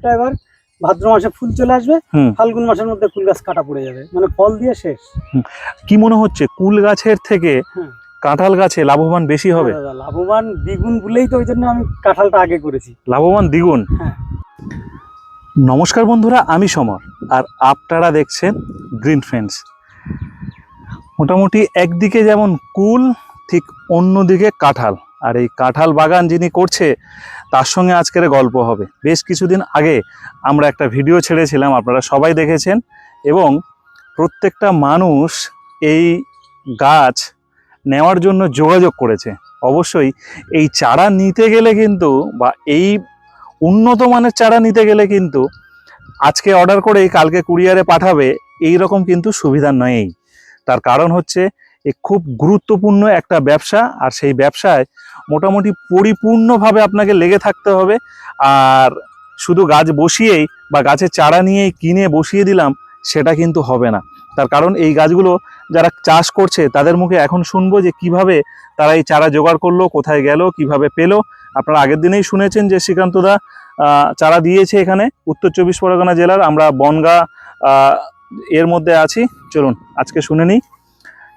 কুলটা এবার ভাদ্র মাসে ফুল চলে আসবে। ফাল্গুন মাসের মধ্যে কুল গাছ কাটা পড়ে যাবে মানে ফল দিয়ে শেষ। কি মনে হচ্ছে কুল গাছের থেকে। কাঁঠাল গাছে লাভবান বেশি হবে? হ্যাঁ লাভবান দ্বিগুণ বলেই তো ওই জন্য আমি কাঁঠালটা আগে করেছি। লাভবান দ্বিগুণ? হ্যাঁ। নমস্কার বন্ধুরা আমি সমর আর আপনারা দেখছেন গ্রিন ফ্রেন্ডস। মোটামুটি একদিকে যেমন কুল ঠিক অন্যদিকে কাঁঠাল। আর এই কাঁঠাল বাগান যিনি করছে, তার সঙ্গে আজকের গল্প হবে। বেশ কিছুদিন আগে আমরা একটা ভিডিও ছেড়েছিলাম, আপনারা সবাই দেখেছেন, এবং প্রত্যেকটা মানুষ এই গাছ নেওয়ার জন্য যোগাযোগ করেছে। অবশ্যই এই চারা নিতে গেলে কিন্তু বা এই উন্নত মানের চারা নিতে গেলে কিন্তু আজকে অর্ডার করেই কালকে কুরিয়ারে পাঠাবে, এই রকম কিন্তু সুবিধা নেই। তার কারণ হচ্ছে, এ খুব গুরুত্বপূর্ণ একটা ব্যবসা, আর সেই ব্যবসায় মোটামুটি পরিপূর্ণভাবে আপনাকে লেগে থাকতে হবে। আর শুধু গাছ বসিয়েই বা গাছের চারা নিয়েই কিনে বসিয়ে দিলাম, সেটা কিন্তু হবে না। তার কারণ এই গাছগুলো যারা চাষ করছে, তাদের মুখে এখন শুনব যে কীভাবে তারা এই চারা জোগাড় করল, কোথায় গেল, কীভাবে পেল। আপনারা আগের দিনেই শুনেছেন যে শ্রীকান্তদা চারা দিয়েছে এখানে, উত্তর চব্বিশ পরগনা জেলার। আমরা বনগা এর মধ্যে আছি। চলুন, আজকে শুনে নিই।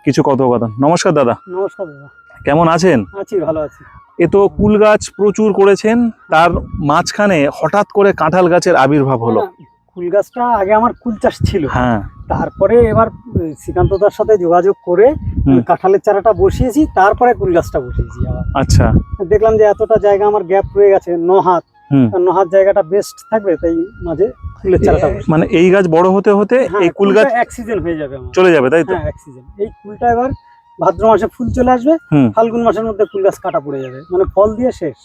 কিছু কথোপকথন। নমস্কার দাদা। নমস্কার দাদা। কেমন আছেন? আছি ভালো আছি। এ তো কুল গাছ প্রচুর করেছেন তার মাঝখানে হঠাৎ করে কাঁঠাল গাছের আবির্ভাব হলো। কুল গাছটা আগে আমার কুল চাষ ছিল। হ্যাঁ। তারপরে এবার শ্রীকান্তদার সাথে যোগাযোগ করে কাঁঠালের চারাটা বসিয়েছি তারপরে কুল গাছটা বসিয়েছি আবার। আচ্ছা। দেখলাম যে এতটা জায়গা আমার গ্যাপ রয়ে গেছে ন হাত। ন হাত জায়গাটা বেস্ট থাকবে তাই মাঝে ফুলের চারাটা। মানে এই গাছ বড় হতে হতে হ্যাঁ, এই কুল গাছ এক সিজন হয়ে যাবে চলে যাবে তাই তো? হ্যাঁ এক সিজন এই কুলটা এবার ভাদ্র মাসে ফুল চলে আসবে ফাল্গুন মাসের মধ্যে কুল গাছ কাটা পড়ে যাবে। মানে ফল দিয়ে শেষ।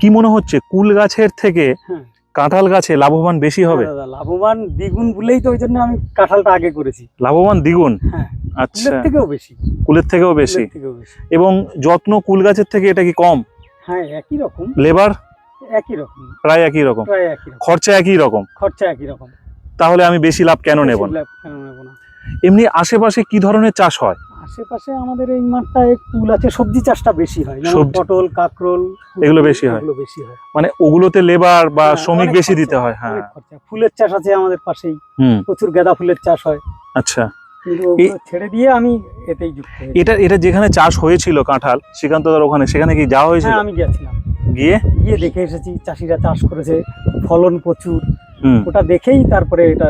কি মনে হচ্ছে কুল গাছের থেকে হ্যাঁ। কাঁঠাল গাছে লাভবান বেশি হবে? লাভবান দ্বিগুণ বলেই তো ওই জন্য আমি কাঁঠালটা আগে করেছি। লাভবান দ্বিগুণ? হ্যাঁ আচ্ছা। থেকেও বেশি। কুলের থেকেও বেশি। এবং যত্ন কুল গাছের থেকে এটা কি কম? হ্যাঁ একই রকম। লেবার? একই রকম। প্রায় একই রকম। খরচা একই রকম। খরচা একই রকম। তাহলে আমি বেশি লাভ কেন নেব বেশি লাভ কেন নেব না? এমনি আশেপাশে কি ধরনের চাষ হয়? আশেপাশে আমাদের এই মাঠটায় কুল আছে সবজি চাষটা বেশি হয়। পটল কাঁকরোল এগুলো বেশি হয়। এগুলো বেশি হয়। মানে ওগুলোতে লেবার বা হ্যাঁ, শ্রমিক বেশি দিতে হয় হ্যাঁ। ফুলের চাষ আছে আমাদের পাশেই। হুম। প্রচুর গাঁদা ফুলের চাষ হয়। আচ্ছা। ছেড়ে দিয়ে আমি এতেই যুক্ত এটা এটা যেখানে চাষ হয়েছিল কাঁঠাল শ্রীকান্তদার ওখানে সেখানে কি যাওয়া হয়েছিল? হ্যাঁ আমি গেছিলাম গিয়ে? গিয়ে দেখে এসেছি চাষিরা চাষ করেছে ফলন প্রচুর। ওটা দেখেই তারপরে এটা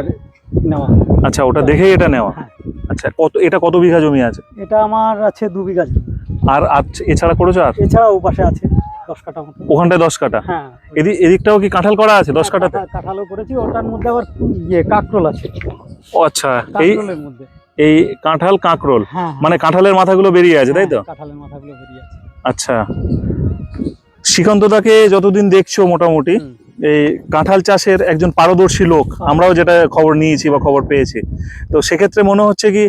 নেওয়া। আচ্ছা ওটা দেখেই এটা নেওয়া? হ্যাঁ। আচ্ছা কত এটা কত বিঘা জমি আছে? এটা আমার আছে দু বিঘা জমি। আর এছাড়া করেছ আর? এছাড়া ও পাশে আছে দশ কাঠা মতো। ওখানটায় দশ কাটা হ্যাঁ। এদিক এদিকটাও কি কাঁঠাল করা আছে দশ কাটাতে কাঁঠা- কাঁঠালও করেছি ওটার মধ্যে আবার ইয়ে কাঁকরোল আছে। ও আচ্ছা এই মধ্যে। এই কাঁঠাল কাঁকরোল? হ্যাঁ মানে কাঁঠালের মাথাগুলো বেরিয়ে আছে তাই তো? হ্যাঁ, কাঁঠালের মাথাগুলো বেরিয়ে আছে। আচ্ছা। শ্রীকান্তদাকে যতদিন দেখছ মোটামুটি। এই কাঁঠাল চাষের একজন পারদর্শী লোক আমরাও যেটা খবর নিয়েছি বা খবর পেয়েছি। তো সেক্ষেত্রে মনে হচ্ছে কি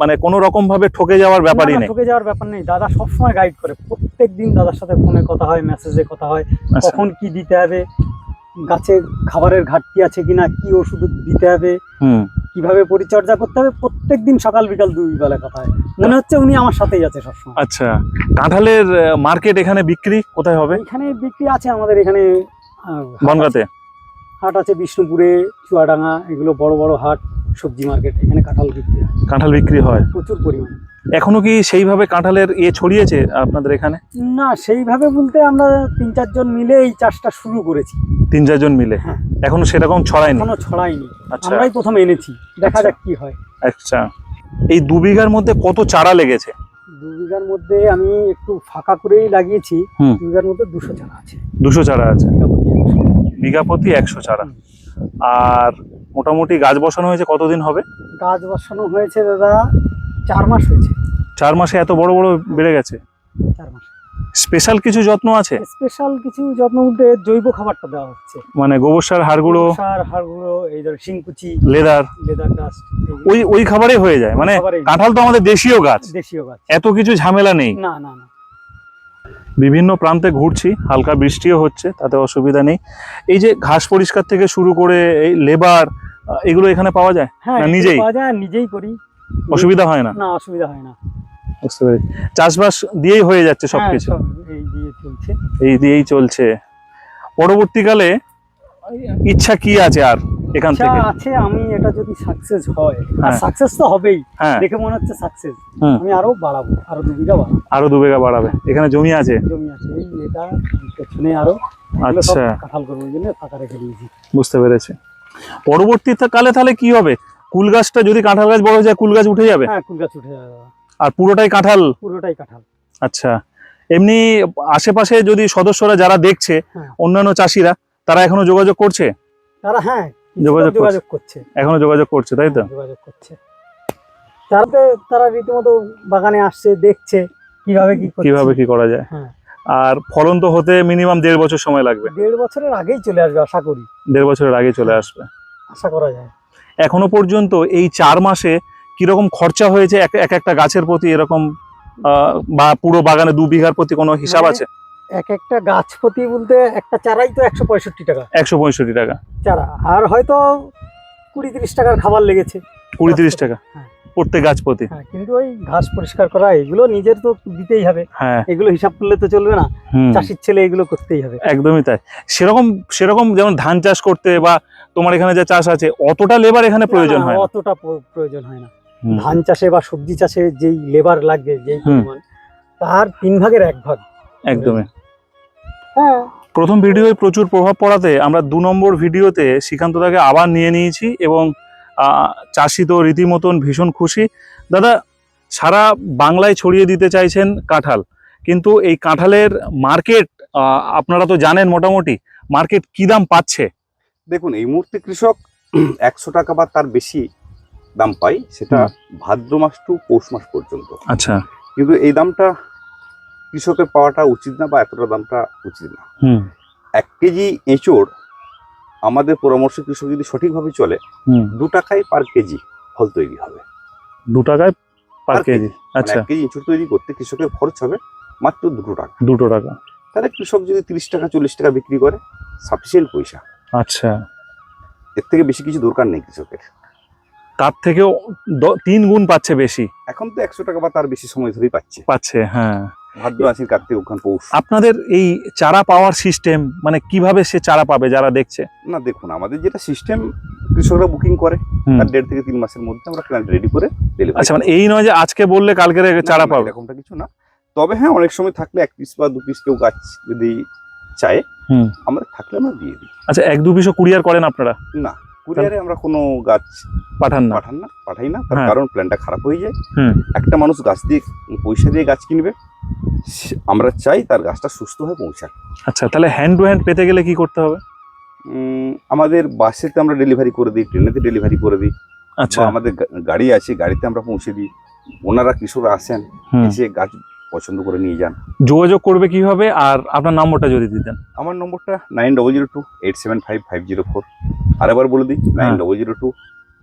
মানে কোনো রকম ভাবে ঠকে যাওয়ার ব্যাপারই নেই। ঠকে যাওয়ার ব্যাপার নেই। দাদা সবসময় গাইড করে। প্রত্যেক দিন দাদার সাথে ফোনে কথা হয় মেসেজে কথা হয় আচ্ছা, কখন কি দিতে হবে গাছে খাবারের ঘাটতি আছে কিনা কি ওষুধ দিতে হবে হুম। কীভাবে পরিচর্যা করতে হবে প্রত্যেক দিন সকাল বিকাল দুই বেলা কথা হয়। মনে হচ্ছে উনি আমার সাথেই আছে সবসময়। আচ্ছা। কাঁঠালের মার্কেট এখানে বিক্রি কোথায় হবে? এখানে বিক্রি আছে আমাদের এখানে বনগাতে। হাট আছে বিষ্ণুপুরে চুয়াডাঙ্গা এগুলো বড় বড় হাট সবজি মার্কেট এখানে কাঁঠাল বিক্রি হয়। কাঁঠাল বিক্রি হয়। প্রচুর পরিমাণে। এখনও কি সেইভাবে কাঁঠালের ইয়ে ছড়িয়েছে আপনাদের এখানে? না সেইভাবে বলতে আমরা তিন চারজন মিলে এই চাষটা শুরু করেছি। তিন চারজন মিলে? হ্যাঁ। এখনও সেরকম ছড়ায়নি? এখনও ছড়াইনি আচ্ছা। আমরাই প্রথম এনেছি। দেখা আচ্ছা। যাক কি হয়। আচ্ছা। এই দু বিঘার মধ্যে কত চারা লেগেছে? দু বিঘার মধ্যে আমি একটু ফাঁকা করেই লাগিয়েছি। দু বিঘার মধ্যে দুশো চারা আছে। দুশো চারা আছে। বিঘা প্রতি একশো। চারা। আর মোটামুটি গাছ বসানো হয়েছে কতদিন হবে? গাছ বসানো হয়েছে দাদা চার মাস হয়েছে। চার মাসে এত বড় বড় বেড়ে গেছে? চার মাস। স্পেশাল কিছু যত্ন আছে? স্পেশাল কিছু যত্ন বলতে জৈব খাবারটা দেওয়া হচ্ছে। মানে গোবর সার হাড়গুঁড়ো? সার হাড়গুঁড়ো এই ধর শিংকুচি লেদার? লেদার ডাস্ট ওই ওই খাবারে হয়ে যায়? মানে কাঁঠাল তো আমাদের দেশীয় গাছ। দেশীয় গাছ। এত কিছু ঝামেলা নেই। না না না। বিভিন্ন প্রান্তে ঘুরছি হালকা বৃষ্টিও হচ্ছে তাতে অসুবিধা নেই। এই যে ঘাস পরিষ্কার থেকে শুরু করে এই লেবার এগুলো এখানে পাওয়া যায়? হ্যাঁ নিজেই? পাওয়া যায় নিজেই করি। অসুবিধা হয় না? না অসুবিধা হয় না। বুঝতে পেরেছি। চাষবাস দিয়েই হয়ে যাচ্ছে হ্যাঁ, সবকিছু। এই দিয়ে চলছে। এই দিয়েই চলছে। পরবর্তীকালে ইচ্ছা কি আছে আর এখান থেকে? আছে আমি এটা যদি সাকসেস হয় আর হ্যাঁ। সাকসেস তো হবেই হ্যাঁ। দেখে মনে হচ্ছে সাকসেস। আমি আরও বাড়াবো আরও দু বিঘা বাড়াবো। আরও দু বিঘা বাড়াবে। এখানে জমি আছে? জমি আছে এই এটা পেছনে আরও। আচ্ছা। কাঁঠাল করব জন্য ফাঁকা রেখে দিয়েছি। বুঝতে পেরেছি। পরবর্তীতে কালে তাহলে কি হবে? কুল গাছটা যদি কাঁঠাল গাছ বড় হয়ে যায় কুল গাছ উঠে যাবে? হ্যাঁ কুল গাছ উঠে যাবে। আর পুরোটাই কাঁঠাল? পুরোটাই কাঁঠাল। আচ্ছা। এমনি আশেপাশে যদি সদস্যরা যারা দেখছে হ্যাঁ। অন্যান্য চাষিরা তারা এখনও যোগাযোগ করছে? তারা হ্যাঁ যোগাযোগ করছে। যোগাযোগ করছে। এখনও যোগাযোগ করছে তাই তো? হ্যাঁ, যোগাযোগ করছে। তারা রীতিমতো বাগানে আসছে দেখছে কীভাবে কি। কীভাবে কি করা যায়? হ্যাঁ। আর ফলন তো হতে মিনিমাম দেড় বছর সময় লাগবে। দেড় বছরের আগেই চলে আসবে আশা করি। দেড় বছরের আগে চলে আসবে। আশা করা যায়। এখনও পর্যন্ত এই চার মাসে কীরকম খরচা হয়েছে এক এক একটা গাছের প্রতি এরকম বা পুরো বাগানে দু বিঘার প্রতি কোনো হিসাব মানে- আছে? এক একটা গাছ প্রতি বলতে একটা চারাই তো একশো পঁয়ষট্টি টাকা। একশো পঁয়ষট্টি টাকা। চারা। আর হয়তো কুড়ি তিরিশ টাকার খাবার লেগেছে। কুড়ি তিরিশ টাকা হ্যাঁ। প্রত্যেক গাছ প্রতি। হ্যাঁ কিন্তু ওই ঘাস পরিষ্কার করা এগুলো নিজের তো দিতেই হবে। হ্যাঁ। এগুলো হিসাব করলে তো চলবে না। চাষির ছেলে এগুলো করতেই হবে। একদমই তাই। সেরকম সেরকম যেমন ধান চাষ করতে বা তোমার এখানে যা চাষ আছে অতটা লেবার এখানে প্রয়োজন হয় অতটা প্রয়োজন হয় না। ধান চাষে বা সবজি চাষে যেই লেবার লাগবে যেই পরিমাণ তার তিন ভাগের এক ভাগ। একদমই। হ্যাঁ। প্রথম ভিডিওয় প্রচুর প্রভাব পড়াতে আমরা দু নম্বর ভিডিওতে শ্রীকান্তদাকে আবার নিয়ে নিয়েছি এবং চাষি তো রীতিমতন ভীষণ খুশি। দাদা সারা বাংলায় ছড়িয়ে দিতে চাইছেন কাঁঠাল কিন্তু এই কাঁঠালের মার্কেট আপনারা তো জানেন মোটামুটি মার্কেট কি দাম পাচ্ছে? দেখুন এই মুহূর্তে কৃষক একশো টাকা বা তার বেশি দাম পাই সেটা ভাদ্র মাস টু পৌষ মাস পর্যন্ত। আচ্ছা। কিন্তু এই দামটা কৃষকের পাওয়াটা উচিত না বা এতটা দামটা উচিত না। হুম। এক কেজি এঁচোড় আমাদের পরামর্শ কৃষক যদি সঠিকভাবে চলে দু টাকায় পার কেজি ফল তৈরি হবে। দু টাকায় পার কেজি? মানে আচ্ছা। এক কেজি এঁচোড় তৈরি করতে কৃষকের খরচ হবে মাত্র দুটো টাকা। দুটো টাকা। তাহলে কৃষক যদি তিরিশ টাকা চল্লিশ টাকা বিক্রি করে সাফিসিয়েন্ট পয়সা। আচ্ছা। এর থেকে বেশি কিছু দরকার নেই কৃষকের। তার থেকেও তিন গুণ পাচ্ছে বেশি। এখন তো একশো টাকা বা তার বেশি সময় ধরেই পাচ্ছে। পাচ্ছে হ্যাঁ। ভাদ্র আশির কার্তিক ওখান পৌষ। আপনাদের এই চারা পাওয়ার সিস্টেম মানে কীভাবে সে চারা পাবে যারা দেখছে? না দেখুন আমাদের যেটা সিস্টেম কৃষকরা বুকিং করে তার দেড় থেকে তিন মাসের মধ্যে আমরা প্ল্যান রেডি করে আচ্ছা মানে এই নয় যে আজকে বললে কালকে চারা পাবে। এরকমটা কিছু না। তবে হ্যাঁ অনেক সময় থাকলে এক পিস বা দু পিস কেউ গাছ যদি চায় আমরা থাকলে আমরা দিয়ে দিই। আচ্ছা এক দু পিসও কুরিয়ার করেন আপনারা? না কুরিয়ারে আমরা কোনো গাছ পাঠান না। পাঠান না পাঠাই না। তার হ্যাঁ। কারণ প্ল্যানটা খারাপ হয়ে যায়। একটা মানুষ গাছ দিয়ে পয়সা দিয়ে গাছ কিনবে আমরা চাই তার গাছটা সুস্থ হয়ে পৌঁছাক। আচ্ছা তাহলে হ্যান্ড টু হ্যান্ড পেতে গেলে কি করতে হবে? আমাদের বাসেতে আমরা ডেলিভারি করে দিই ট্রেনেতে ডেলিভারি করে দিই। আচ্ছা। আমাদের গাড়ি আছে গাড়িতে আমরা পৌঁছে দিই। ওনারা কৃষকরা আসেন। এসে গাছ পছন্দ করে নিয়ে যান। যোগাযোগ করবে কীভাবে? আর আপনার নম্বরটা যদি দিতেন। আমার নম্বরটা nine double zero two eight seven five five zero four আরেকবার বলে দিই নাইন হ্যাঁ। Double zero two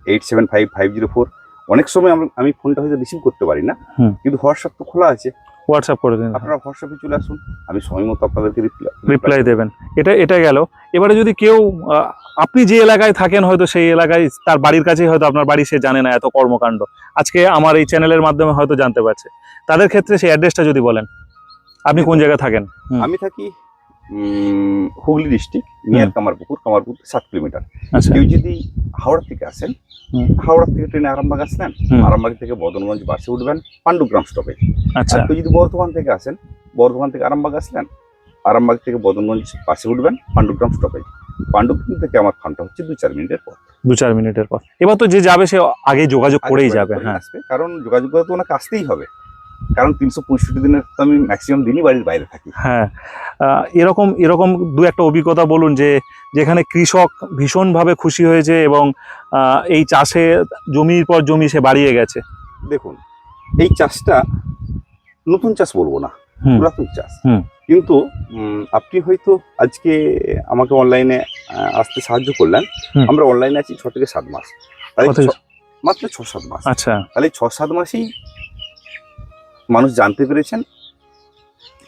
eight seven five five zero four. অনেক সময় আমি ফোনটা হয়তো রিসিভ করতে পারি না কিন্তু হোয়াটসঅ্যাপ তো খোলা আছে। হোয়াটসঅ্যাপ করে দিন। আপনারা হোয়াটসঅ্যাপে চলে আসুন আমি সময় মতো আপনাদেরকে রিপ্লাই দেবেন। এটা এটা গেল। এবারে যদি কেউ আপনি যে এলাকায় থাকেন হয়তো সেই এলাকায় তার বাড়ির কাছেই হয়তো আপনার বাড়ি সে জানে না এত কর্মকাণ্ড। আজকে আমার এই চ্যানেলের মাধ্যমে হয়তো জানতে পারছে। তাদের ক্ষেত্রে সেই অ্যাড্রেসটা যদি বলেন আপনি কোন জায়গায় থাকেন? আমি থাকি হুগলি ডিস্ট্রিক্ট নিয়ার কামারপুকুর কামারপুকুর সাত কিলোমিটার আচ্ছা। কেউ যদি হাওড়া থেকে আসেন। হাওড়া থেকে ট্রেনে আরামবাগ আসলেন আরামবাগ থেকে বদনগঞ্জ বাসে উঠবেন পাণ্ডুগ্রাম স্টপেজ আচ্ছা। কেউ যদি বর্ধমান থেকে আসেন বর্ধমান থেকে আরামবাগ আসলেন আরামবাগ থেকে বদনগঞ্জ বাসে উঠবেন পাণ্ডুগ্রাম স্টপেজ পাণ্ডুগ্রাম থেকে আমার ফান্ডটা হচ্ছে দু চার মিনিটের পর দু চার মিনিটের পর এবার তো যে যাবে সে আগে যোগাযোগ করেই যাবে হ্যাঁ। আসবে কারণ যোগাযোগ করে তো ওনাকে আসতেই হবে। কারণ তিনশো পঁয়ষট্টি দিনের তো আমি ম্যাক্সিমাম দিনই বাড়ির বাইরে থাকি। হ্যাঁ এরকম এরকম দু একটা অভিজ্ঞতা বলুন যে যেখানে কৃষক ভীষণভাবে খুশি হয়েছে এবং এই চাষে জমির পর জমি সে বাড়িয়ে গেছে। দেখুন এই চাষটা নতুন চাষ বলব না। পুরাতন চাষ। কিন্তু আপনি হয়তো আজকে আমাকে অনলাইনে আসতে সাহায্য করলেন। আমরা অনলাইনে আছি ছ থেকে সাত মাস। মাত্র ছ সাত মাস। আচ্ছা। তাহলে ছ সাত মাসেই মানুষ জানতে পেরেছেন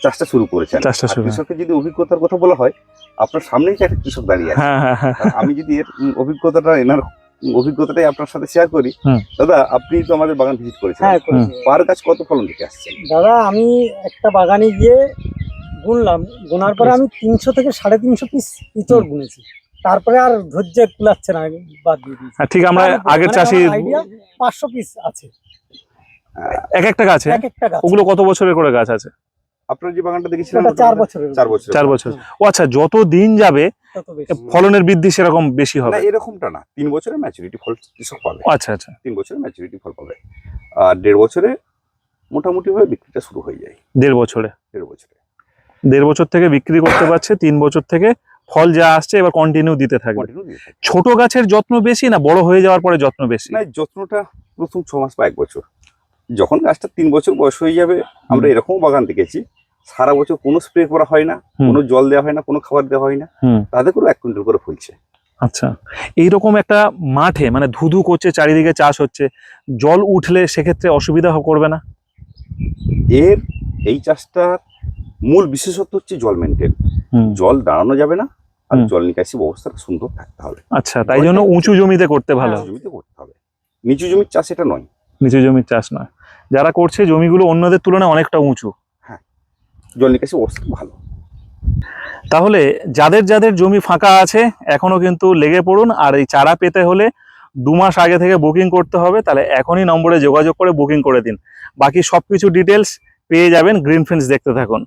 চাষটা শুরু করেছেন। কৃষকের যদি অভিজ্ঞতার কথা বলা হয় আপনার সামনেই তো একটা কৃষক দাঁড়িয়ে আছে? হ্যাঁ হ্যাঁ হ্যাঁ। আমি যদি এর অভিজ্ঞতাটা এনার অভিজ্ঞতাটাই আপনার সাথে শেয়ার করি দাদা আপনি তো আমাদের বাগান ভিজিট করেছেন। হ্যাঁ করেছি। পার গাছ কত ফলন থেকে আসছেন? দাদা আমি একটা বাগানে গিয়ে গুনলাম গোনার পরে আমি তিনশো থেকে সাড়ে তিনশো পিস ইঁচড় গুনেছি। তারপরে আর ধৈর্য কুলাচ্ছে না বাদ দিয়ে দিয়েছি। হ্যাঁ, ঠিক আমরা আগের মানে চাষি পাঁচশো পিস আছে। এক একটা গাছে এক একটা গাছ। ওগুলো কত বছরের করে গাছ আছে? আপনার যে বাগানটা চার বছরের চার বছর চার বছর। ও আচ্ছা যত দিন যাবে ফলনের বৃদ্ধি সেরকম বেশি হবে? এরকমটা না। তিন বছরের ম্যাচুরিটি ফল কৃষক পাবে। আচ্ছা আচ্ছা। তিন বছরের ম্যাচুরিটি ফল পাবে। আর দেড় বছরে মোটামুটি ভাবে বিক্রিটা শুরু হয়ে যায়। দেড় বছরে? দেড় বছরে। দেড় বছর থেকে বিক্রি করতে পারছে তিন বছর থেকে ফল যা আসছে এবার কন্টিনিউ দিতে থাকবে। থাকে ছোট গাছের যত্ন বেশি না বড় হয়ে যাওয়ার পরে যত্ন বেশি? না যত্নটা প্রথম ছ মাস বা এক বছর। যখন গাছটা তিন বছর বয়স হয়ে যাবে আমরা এরকম বাগান দেখেছি। সারা বছর কোনো স্প্রে করা হয় না কোনো জল দেওয়া হয় না কোনো খাবার দেওয়া হয় না। তাদের করে এক কুইন্টাল করে ফুলছে। আচ্ছা এইরকম একটা মাঠে মানে ধুধু করছে চারিদিকে চাষ হচ্ছে জল উঠলে সেক্ষেত্রে অসুবিধা করবে না? এর এই চাষটার মূল বিশেষত্ব হচ্ছে জল মেনটেন জল দাঁড়ানো যাবে না আর জল নিকাশি ব্যবস্থাটা সুন্দর থাকতে হবে। আচ্ছা তাই জন্য উঁচু জমিতে করতে ভালো। জমিতে করতে হবে। নিচু জমির চাষ এটা নয় নিচু জমির চাষ নয়। যারা করছে জমিগুলো অন্যদের তুলনায় অনেকটা উঁচু। জল নিকাশি অবস্থা ভালো। তাহলে যাদের যাদের জমি ফাঁকা আছে এখনও কিন্তু লেগে পড়ুন। আর এই চারা পেতে হলে দু মাস আগে থেকে বুকিং করতে হবে। তাহলে এখনই নম্বরে যোগাযোগ করে বুকিং করে দিন। বাকি সব কিছু ডিটেলস পেয়ে যাবেন। গ্রিন ফ্রেন্ডস দেখতে থাকুন।